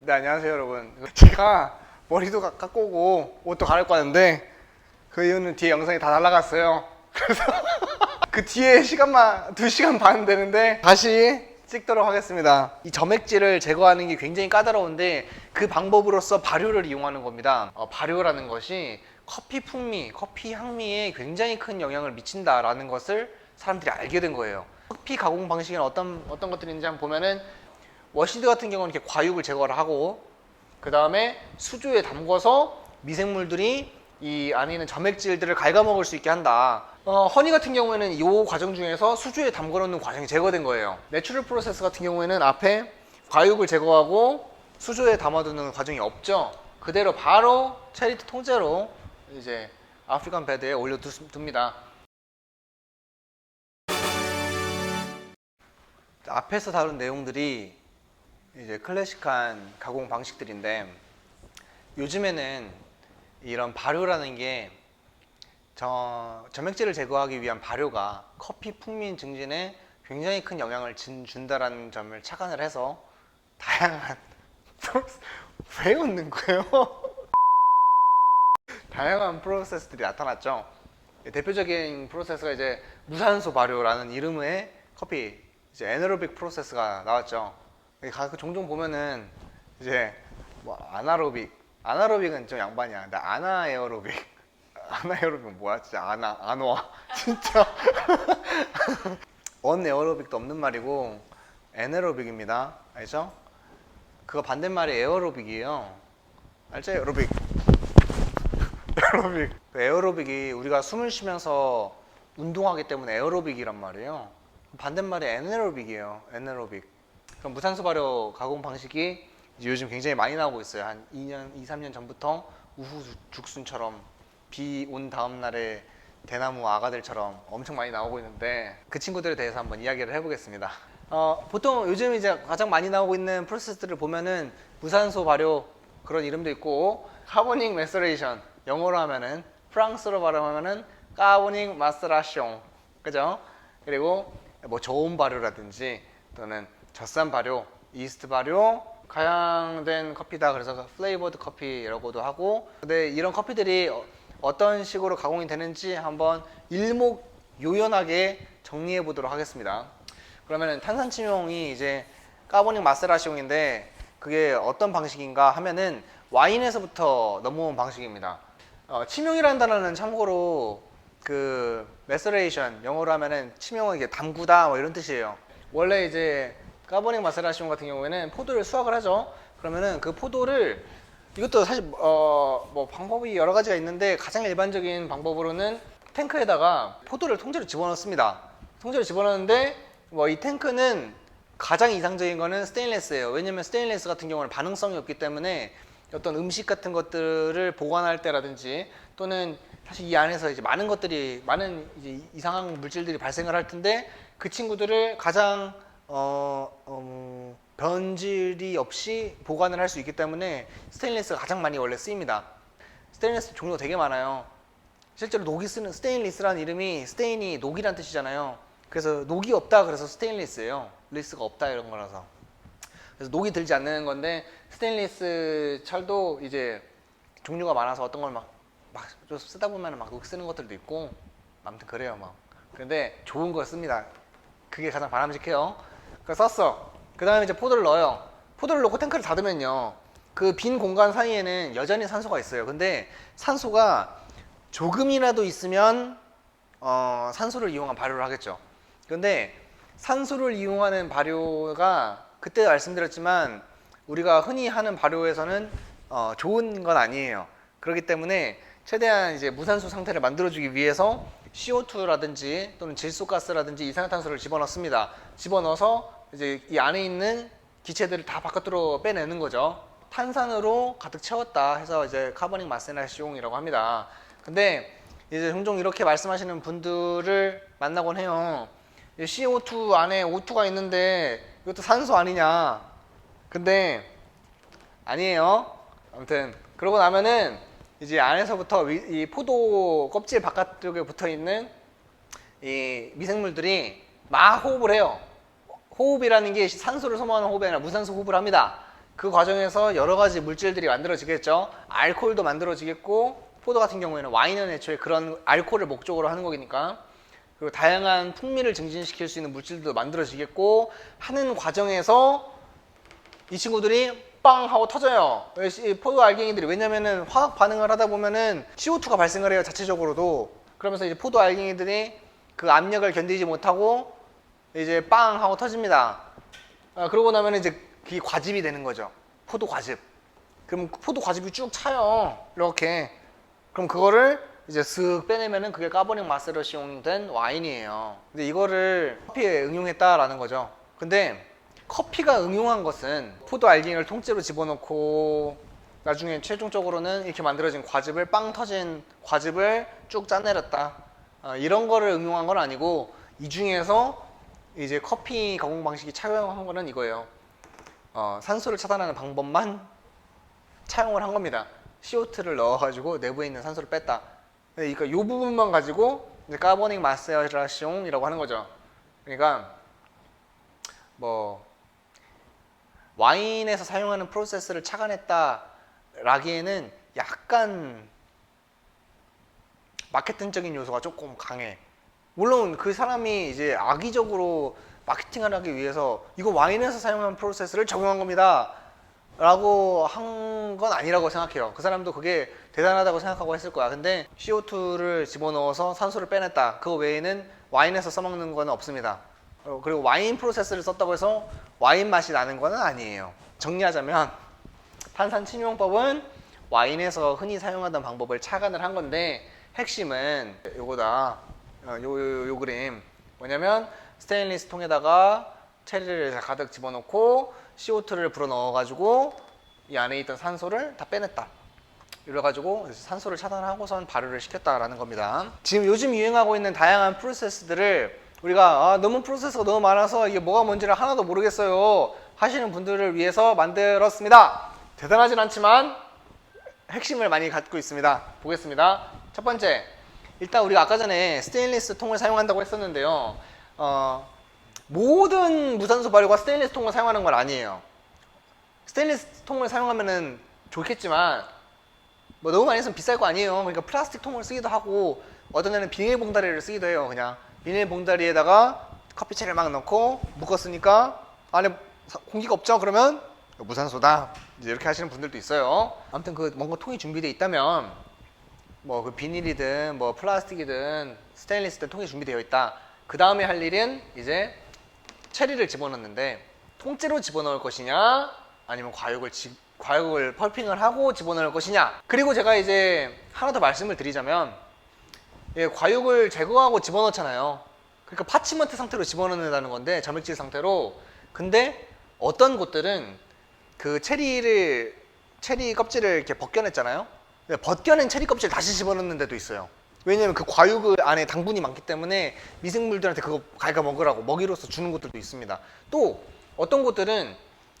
네 안녕하세요 여러분. 제가 머리도 가- 깎고 오고 옷도 갈아입고 왔는데 그 이유는 뒤에 영상이 다 날라갔어요. 그래서 그 뒤에 시간만 2시간 반 되는데 다시 찍도록 하겠습니다. 이 점액질을 제거하는 게 굉장히 까다로운데 그 방법으로서 발효를 이용하는 겁니다. 어, 발효라는 것이 커피 풍미, 커피 향미에 굉장히 큰 영향을 미친다라는 것을 사람들이 알게 된 거예요. 커피 가공 방식에는 어떤 어떤 것들이 있는지 한번 보면은 워시드 같은 경우는 이렇게 과육을 제거를 하고 그 다음에 수조에 담궈서 미생물들이 이 안에 있는 점액질들을 갉아먹을 수 있게 한다. 어, 허니 같은 경우에는 이 과정 중에서 수조에 담궈놓는 과정이 제거된 거예요. 내추럴 프로세스 같은 경우에는 앞에 과육을 제거하고 수조에 담아두는 과정이 없죠. 그대로 바로 체리트 통째로 이제 아프리칸 베드에 올려둡니다. 앞에서 다룬 내용들이 이제 클래식한 가공 방식들인데 요즘에는 이런 발효라는 게 저, 점액질을 제거하기 위한 발효가 커피 풍미 증진에 굉장히 큰 영향을 진, 준다라는 점을 착안을 해서 다양한 왜 웃는 거예요? 다양한 프로세스들이 나타났죠. 대표적인 프로세스가 이제 무산소 발효라는 이름의 커피 이제 에너로빅 프로세스가 나왔죠. 가 종종 보면은 이제 뭐 아나로빅 아나로빅은 좀 양반이야. 근데 아나에어로빅 아나에어로빅은 뭐야? 진짜 아나 안와 진짜 언에어로빅도 없는 말이고 에너로빅입니다. 알죠? 그거 반대말이 에어로빅이에요. 알죠? 에어로빅. 에어로빅. 그 에어로빅이 우리가 숨을 쉬면서 운동하기 때문에 에어로빅이란 말이에요. 반대말이 에네로빅이에요. 에네로빅. 그럼 무산소 발효 가공 방식이 요즘 굉장히 많이 나오고 있어요. 한 2년, 2, 3년 전부터 우후 죽순처럼 비 온 다음 날에 대나무 아가들처럼 엄청 많이 나오고 있는데 그 친구들에 대해서 한번 이야기를 해보겠습니다. 어, 보통 요즘 이제 가장 많이 나오고 있는 프로세스들을 보면은 무산소 발효 그런 이름도 있고 카보닉 메서레이션 영어로 하면은 프랑스로 발음하면은 카보닉 마스라숑 그죠? 그리고 뭐 저온 발효라든지 또는 젖산 발효, 이스트 발효, 가양된 커피다 그래서 플레이버드 커피라고도 하고 근데 이런 커피들이 어- 어떤 식으로 가공이 되는지 한번 일목요연하게 정리해 보도록 하겠습니다. 그러면은 탄산치용이 이제 까보닉 마세라시용인데 그게 어떤 방식인가 하면은 와인에서부터 넘어온 방식입니다. 어, 치명이라는 단어는 참고로 그 메서레이션 영어로 하면은 치명은 이게 담그다 뭐 이런 뜻이에요. 원래 이제 까보닉 마세라시온 같은 경우에는 포도를 수확을 하죠. 그러면은 그 포도를 이것도 사실 어, 뭐 방법이 여러 가지가 있는데 가장 일반적인 방법으로는 탱크에다가 포도를 통째로 집어넣습니다. 통째로 집어넣는데 뭐 이 탱크는 가장 이상적인 거는 스테인레스예요. 왜냐면 스테인레스 같은 경우는 반응성이 없기 때문에 어떤 음식 같은 것들을 보관할 때라든지 또는 사실 이 안에서 이제 많은 것들이 많은 이제 이상한 물질들이 발생을 할 텐데 그 친구들을 가장 어, 어, 변질이 없이 보관을 할 수 있기 때문에 스테인리스가 가장 많이 원래 쓰입니다. 스테인리스 종류가 되게 많아요. 실제로 녹이 쓰는 스테인리스라는 이름이 스테인이 녹이란 뜻이잖아요. 그래서 녹이 없다 그래서 스테인리스예요. 리스가 없다 이런 거라서. 그래서 녹이 들지 않는 건데 스테인리스 철도 이제 종류가 많아서 어떤 걸 막막 쓰다 보면 막 녹 쓰는 것들도 있고 아무튼 그래요 막. 근데 좋은 걸 씁니다. 그게 가장 바람직해요. 그래서 썼어. 그 다음에 이제 포도를 넣어요. 포도를 넣고 탱크를 닫으면요. 그 빈 공간 사이에는 여전히 산소가 있어요. 근데 산소가 조금이라도 있으면 어, 산소를 이용한 발효를 하겠죠. 근데 산소를 이용하는 발효가 그때 말씀드렸지만 우리가 흔히 하는 발효에서는 어, 좋은 건 아니에요. 그렇기 때문에 최대한 이제 무산소 상태를 만들어주기 위해서 CO2라든지 또는 질소가스라든지 이산화탄소를 집어넣습니다. 집어넣어서 이제 이 안에 있는 기체들을 다 바깥으로 빼내는 거죠. 탄산으로 가득 채웠다 해서 이제 카보닉 마세나 시용이라고 합니다. 근데 이제 종종 이렇게 말씀하시는 분들을 만나곤 해요. 이 CO2 안에 O2가 있는데 이것도 산소 아니냐. 근데 아니에요. 아무튼 그러고 나면은 이제 안에서부터 위- 이 포도 껍질 바깥쪽에 붙어 있는 이 미생물들이 막 호흡을 해요. 호흡이라는 게 산소를 소모하는 호흡이 아니라 무산소 호흡을 합니다. 그 과정에서 여러 가지 물질들이 만들어지겠죠. 알코올도 만들어지겠고 포도 같은 경우에는 와인은 애초에 그런 알코올을 목적으로 하는 거니까 그리고 다양한 풍미를 증진시킬 수 있는 물질도 만들어지겠고 하는 과정에서 이 친구들이 빵 하고 터져요. 이 포도 알갱이들이 왜냐면은 화학 반응을 하다 보면은 CO2가 발생을 해요 자체적으로도. 그러면서 이제 포도 알갱이들이 그 압력을 견디지 못하고 이제 빵 하고 터집니다. 아, 그러고 나면 이제 그게 과즙이 되는 거죠. 포도 과즙. 그럼 포도 과즙이 쭉 차요. 이렇게. 그럼 그거를 이제 쓱 빼내면은 그게 까보닉 마스러시용 된 와인이에요. 근데 이거를 커피에 응용했다라는 거죠. 근데 커피가 응용한 것은 포도 알갱이를 통째로 집어넣고 나중에 최종적으로는 이렇게 만들어진 과즙을 빵 터진 과즙을 쭉 짜내렸다. 어, 이런 거를 응용한 건 아니고 이 중에서 이제 커피 가공 방식이 차용한 거는 이거예요. 어, 산소를 차단하는 방법만 차용을 한 겁니다. CO2를 넣어가지고 내부에 있는 산소를 뺐다. 그러니까 이 부분만 가지고 이제 카보닉 마세라시옹이라고 하는 거죠. 그러니까 뭐 와인에서 사용하는 프로세스를 착안했다라기에는 약간 마케팅적인 요소가 조금 강해. 물론 그 사람이 이제 악의적으로 마케팅을 하기 위해서 이거 와인에서 사용한 프로세스를 적용한 겁니다. 라고 한 건 아니라고 생각해요. 그 사람도 그게 대단하다고 생각하고 했을 거야. 근데 CO2를 집어넣어서 산소를 빼냈다. 그거 외에는 와인에서 써먹는 거는 없습니다. 어, 그리고 와인 프로세스를 썼다고 해서 와인 맛이 나는 거는 아니에요. 정리하자면 탄산 침용법은 와인에서 흔히 사용하던 방법을 착안을 한 건데 핵심은 요거다. 어, 요, 요, 요 그림. 뭐냐면 스테인리스 통에다가 체리를 가득 집어넣고 CO2를 불어 넣어가지고 이 안에 있던 산소를 다 빼냈다. 이래가지고 산소를 차단하고선 발효를 시켰다라는 겁니다. 지금 요즘 유행하고 있는 다양한 프로세스들을 우리가 아, 너무 프로세스가 너무 많아서 이게 뭐가 뭔지를 하나도 모르겠어요 하시는 분들을 위해서 만들었습니다. 대단하진 않지만 핵심을 많이 갖고 있습니다. 보겠습니다. 첫 번째, 일단 우리가 아까 전에 스테인리스 통을 사용한다고 했었는데요. 어, 모든 무산소 발효가 스테인리스 통을 사용하는 건 아니에요. 스테인리스 통을 사용하면은 좋겠지만 뭐 너무 많이 쓰면 비쌀 거 아니에요. 그러니까 플라스틱 통을 쓰기도 하고 어떤 데는 비닐 봉다리를 쓰기도 해요. 그냥 비닐 봉다리에다가 커피채를 막 넣고 묶었으니까 안에 사- 공기가 없죠. 그러면 무산소다. 이제 이렇게 하시는 분들도 있어요. 아무튼 그 뭔가 통이 준비되어 있다면 뭐 그 비닐이든 뭐 플라스틱이든 스테인리스든 통이 준비되어 있다. 그 다음에 할 일은 이제 체리를 집어넣는데 통째로 집어넣을 것이냐 아니면 과육을 지- 과육을 펄핑을 하고 집어넣을 것이냐 그리고 제가 이제 하나 더 말씀을 드리자면 예, 과육을 제거하고 집어넣잖아요 그러니까 파치먼트 상태로 집어넣는다는 건데 점액질 상태로 근데 어떤 곳들은 그 체리를 체리 껍질을 이렇게 벗겨냈잖아요 벗겨낸 체리 껍질 다시 집어넣는 데도 있어요 왜냐면 그 과육 안에 당분이 많기 때문에 미생물들한테 그거 갈가 먹으라고 먹이로서 주는 곳들도 있습니다. 또 어떤 곳들은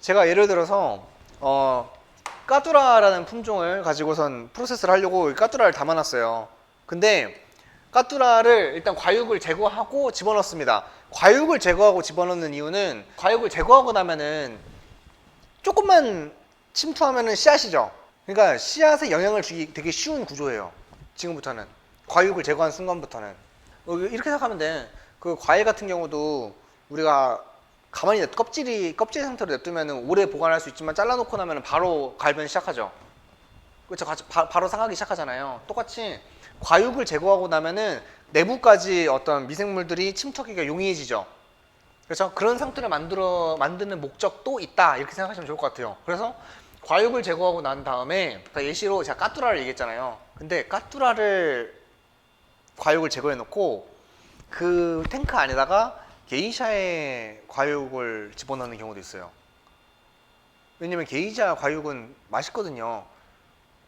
제가 예를 들어서 어 까뚜라라는 품종을 가지고선 프로세스를 하려고 까뚜라를 담아놨어요. 근데 까뚜라를 일단 과육을 제거하고 집어넣습니다. 과육을 제거하고 집어넣는 이유는 과육을 제거하고 나면은 조금만 침투하면은 씨앗이죠. 그러니까 씨앗에 영향을 주기 되게 쉬운 구조예요. 지금부터는 과육을 제거한 순간부터는 어, 이렇게 생각하면 돼. 그 과일 같은 경우도 우리가 가만히 냅- 껍질이 껍질 상태로 냅두면 오래 보관할 수 있지만 잘라놓고 나면 바로 갈변 시작하죠. 그렇죠. 바, 바로 상하기 시작하잖아요. 똑같이 과육을 제거하고 나면은 내부까지 어떤 미생물들이 침투하기가 용이해지죠. 그래서 그런 상태를 만들어 만드는 목적도 있다 이렇게 생각하시면 좋을 것 같아요. 그래서 과육을 제거하고 난 다음에 아까 예시로 제가 까뚜라를 얘기했잖아요. 근데 까뚜라를 과육을 제거해 놓고 그 탱크 안에다가 게이샤의 과육을 집어넣는 경우도 있어요. 왜냐면 게이샤 과육은 맛있거든요.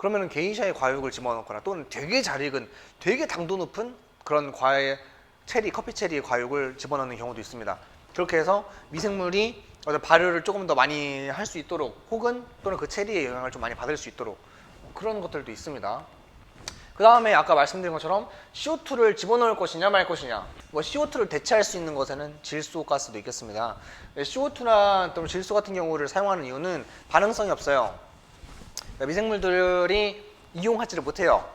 그러면은 게이샤의 과육을 집어넣거나 또는 되게 잘 익은 되게 당도 높은 그런 과일 체리 커피 체리의 과육을 집어넣는 경우도 있습니다. 그렇게 해서 미생물이 발효를 조금 더 많이 할 수 있도록 혹은 또는 그 체리의 영향을 좀 많이 받을 수 있도록 그런 것들도 있습니다. 그 다음에 아까 말씀드린 것처럼 CO2를 집어넣을 것이냐 말 것이냐 뭐 CO2를 대체할 수 있는 것에는 질소 가스도 있겠습니다 CO2나 또는 질소 같은 경우를 사용하는 이유는 반응성이 없어요 그러니까 미생물들이 이용하지를 못해요.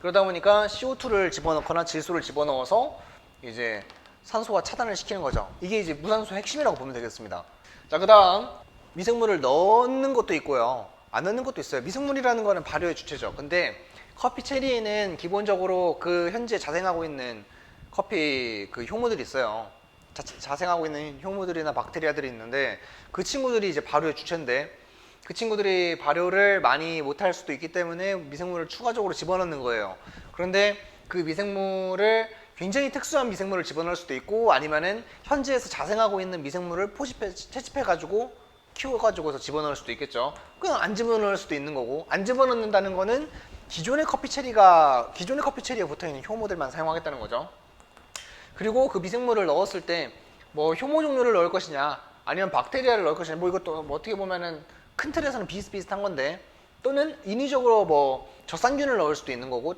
그러다 보니까 CO2를 집어넣거나 질소를 집어넣어서 이제 산소와 차단을 시키는 거죠. 이게 이제 무산소의 핵심이라고 보면 되겠습니다. 자 그 다음 미생물을 넣는 것도 있고요. 안 넣는 것도 있어요. 미생물이라는 거는 발효의 주체죠. 근데 커피 체리에는 기본적으로 그 현재 자생하고 있는 커피 그 효모들이 있어요. 자, 자생하고 있는 효모들이나 박테리아들이 있는데 그 친구들이 이제 발효의 주체인데 그 친구들이 발효를 많이 못할 수도 있기 때문에 미생물을 추가적으로 집어넣는 거예요. 그런데 그 미생물을 굉장히 특수한 미생물을 집어넣을 수도 있고 아니면은 현지에서 자생하고 있는 미생물을 포집해 채집해 가지고 키워 가지고서 집어넣을 수도 있겠죠. 그냥 안 집어넣을 수도 있는 거고 안 집어넣는다는 거는 기존의 커피 체리가 기존의 커피 체리에 붙어 있는 효모들만 사용하겠다는 거죠. 그리고 그 미생물을 넣었을 때 뭐 효모 종류를 넣을 것이냐 아니면 박테리아를 넣을 것이냐 뭐 이것도 뭐 어떻게 보면은 큰 틀에서는 비슷비슷한 건데 또는 인위적으로 뭐 젖산균을 넣을 수도 있는 거고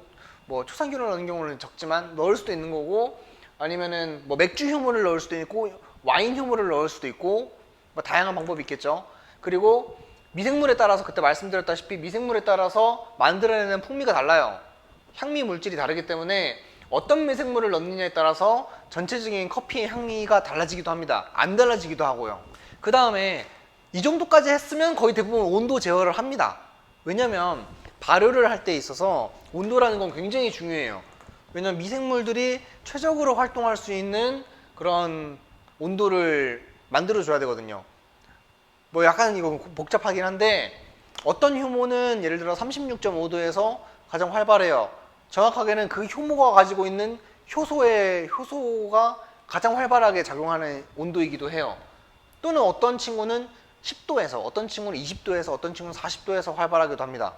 뭐 초산균을 넣는 경우는 적지만 넣을 수도 있는 거고 아니면은 뭐 맥주 효모를 넣을 수도 있고 와인 효모를 넣을 수도 있고 뭐 다양한 방법이 있겠죠. 그리고 미생물에 따라서 그때 말씀드렸다시피 미생물에 따라서 만들어내는 풍미가 달라요. 향미 물질이 다르기 때문에 어떤 미생물을 넣느냐에 따라서 전체적인 커피의 향미가 달라지기도 합니다. 안 달라지기도 하고요. 그 다음에 이 정도까지 했으면 거의 대부분 온도 제어를 합니다. 왜냐면 발효를 할 때 있어서 온도라는 건 굉장히 중요해요. 왜냐면 미생물들이 최적으로 활동할 수 있는 그런 온도를 만들어 줘야 되거든요. 뭐 약간 이거 복잡하긴 한데 어떤 효모는 예를 들어 36.5도에서 가장 활발해요. 정확하게는 그 효모가 가지고 있는 효소의 효소가 가장 활발하게 작용하는 온도이기도 해요. 또는 어떤 친구는 10도에서, 어떤 친구는 20도에서, 어떤 친구는 40도에서 활발하기도 합니다.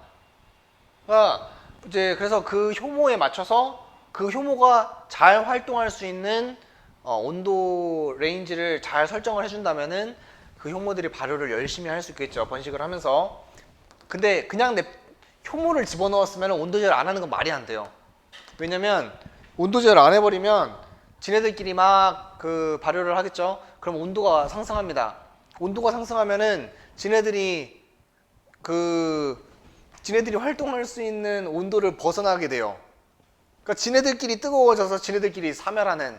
그러니까 이제 그래서 그 효모에 맞춰서 그 효모가 잘 활동할 수 있는 어, 온도 레인지를 잘 설정을 해준다면은 그 효모들이 발효를 열심히 할 수 있겠죠. 번식을 하면서. 근데 그냥 내 효모를 집어넣었으면 온도 제어를 안 하는 건 말이 안 돼요. 왜냐면 온도 제어를 안 해버리면 지네들끼리 막 그 발효를 하겠죠. 그럼 온도가 상승합니다. 온도가 상승하면은 지네들이 그 지네들이 활동할 수 있는 온도를 벗어나게 돼요. 그러니까 지네들끼리 뜨거워져서 지네들끼리 사멸하는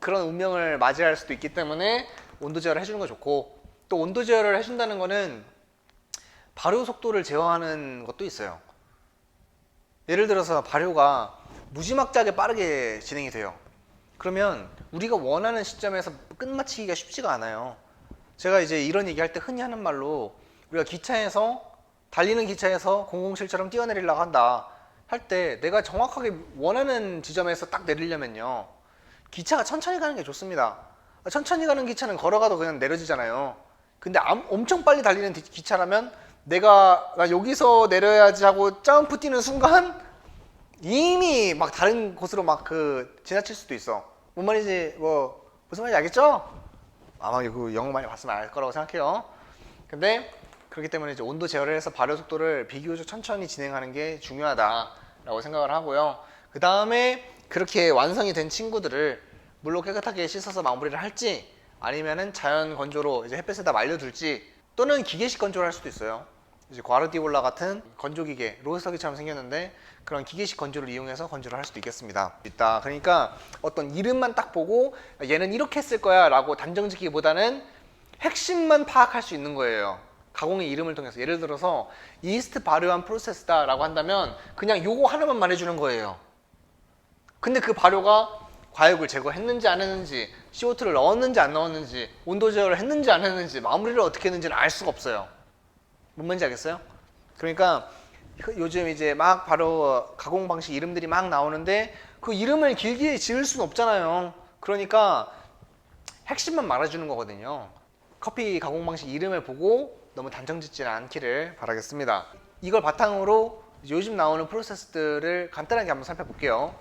그런 운명을 맞이할 수도 있기 때문에 온도 제어를 해주는 거 좋고 또 온도 제어를 해준다는 거는 발효 속도를 제어하는 것도 있어요. 예를 들어서 발효가 무지막지하게 빠르게 진행이 돼요. 그러면 우리가 원하는 시점에서 끝마치기가 쉽지가 않아요. 제가 이제 이런 얘기 할 때 흔히 하는 말로 우리가 기차에서 달리는 기차에서 007처럼 뛰어내리려고 한다 할 때 내가 정확하게 원하는 지점에서 딱 내리려면요. 기차가 천천히 가는 게 좋습니다. 천천히 가는 기차는 걸어가도 그냥 내려지잖아요. 근데 암- 엄청 빨리 달리는 디- 기차라면 내가 나 여기서 내려야지 하고 점프 뛰는 순간 이미 막 다른 곳으로 막 그 지나칠 수도 있어. 뭔 말인지 뭐 무슨 말인지 알겠죠? 아마 그 영어 많이 봤으면 알 거라고 생각해요. 근데 그렇기 때문에 이제 온도 제어를 해서 발효 속도를 비교적 천천히 진행하는 게 중요하다라고 생각을 하고요. 그 다음에 그렇게 완성이 된 친구들을 물로 깨끗하게 씻어서 마무리를 할지 아니면은 자연 건조로 이제 햇볕에다 말려둘지 또는 기계식 건조를 할 수도 있어요. 이제 과르디올라 같은 건조 기계, 로스터기처럼 생겼는데 그런 기계식 건조를 이용해서 건조를 할 수도 있겠습니다. 있다. 그러니까 어떤 이름만 딱 보고 얘는 이렇게 했을 거야 라고 단정짓기보다는 핵심만 파악할 수 있는 거예요. 가공의 이름을 통해서 예를 들어서 이스트 발효한 프로세스다 라고 한다면 그냥 요거 하나만 말해주는 거예요. 근데 그 발효가 과육을 제거했는지 안 했는지 CO2를 넣었는지 안 넣었는지 온도 제어를 했는지 안 했는지 마무리를 어떻게 했는지는 알 수가 없어요. 뭔 말인지 알겠어요? 그러니까 그 요즘 이제 막 바로 가공 방식 이름들이 막 나오는데 그 이름을 길게 지을 수는 없잖아요. 그러니까 핵심만 말해주는 거거든요. 커피 가공 방식 이름을 보고 너무 단정 짓지는 않기를 바라겠습니다. 이걸 바탕으로 요즘 나오는 프로세스들을 간단하게 한번 살펴볼게요.